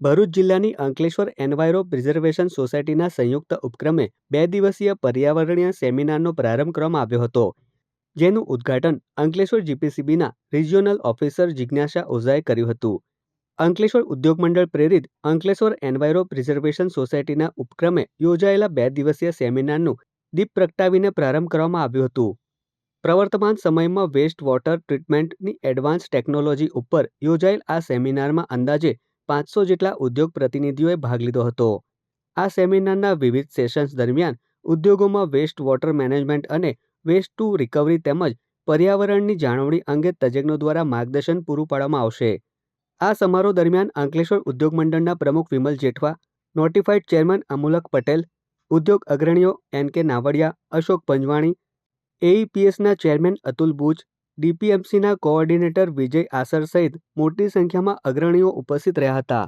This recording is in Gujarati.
ભરૂચ જિલ્લાની અંકલેશ્વર એન્વાયરો પ્રિઝર્વેશન સોસાયટીના સંયુક્ત ઉપક્રમે બે દિવસીય પર્યાવરણીય સેમિનારનો પ્રારંભ કરવામાં આવ્યો હતો, જેનું ઉદ્ઘાટન અંકલેશ્વર જીપીસીબીના રિજિયોનલ ઓફિસર જિજ્ઞાસા ઓઝાએ કર્યું હતું. અંકલેશ્વર ઉદ્યોગ મંડળ પ્રેરિત અંકલેશ્વર એન્વાયરો પ્રિઝર્વેશન સોસાયટીના ઉપક્રમે યોજાયેલા બે દિવસીય સેમિનારનું દીપ પ્રગટાવીને પ્રારંભ કરવામાં આવ્યું હતું. પ્રવર્તમાન સમયમાં વેસ્ટ વોટર ટ્રીટમેન્ટની એડવાન્સ ટેકનોલોજી ઉપર યોજાયેલ આ સેમિનારમાં અંદાજે પાંચસો જેટલા ઉદ્યોગ પ્રતિનિધિઓએ ભાગ લીધો હતો. આ સેમિનારના વિવિધ સેશન્સ દરમિયાન ઉદ્યોગોમાં વેસ્ટ વોટર મેનેજમેન્ટ અને વેસ્ટ ટુ રિકવરી તેમજ પર્યાવરણની જાળવણી અંગે તજજ્ઞો દ્વારા માર્ગદર્શન પૂરું પાડવામાં આવશે. આ સમારોહ દરમિયાન અંકલેશ્વર ઉદ્યોગ મંડળના પ્રમુખ વિમલ જેઠવા નોટિફાઈડ ચેરમેન અમુલક પટેલ, ઉદ્યોગ અગ્રણીઓ એન કે નાવડિયા, અશોક પંજવાણી એઈપીએસના ચેરમેન અતુલ બુચ ડીપીએમસીના કોઓર્ડિનેટર વિજય આસર સહિત મોટી સંખ્યામાં અગ્રણીઓ ઉપસ્થિત રહ્યા હતા.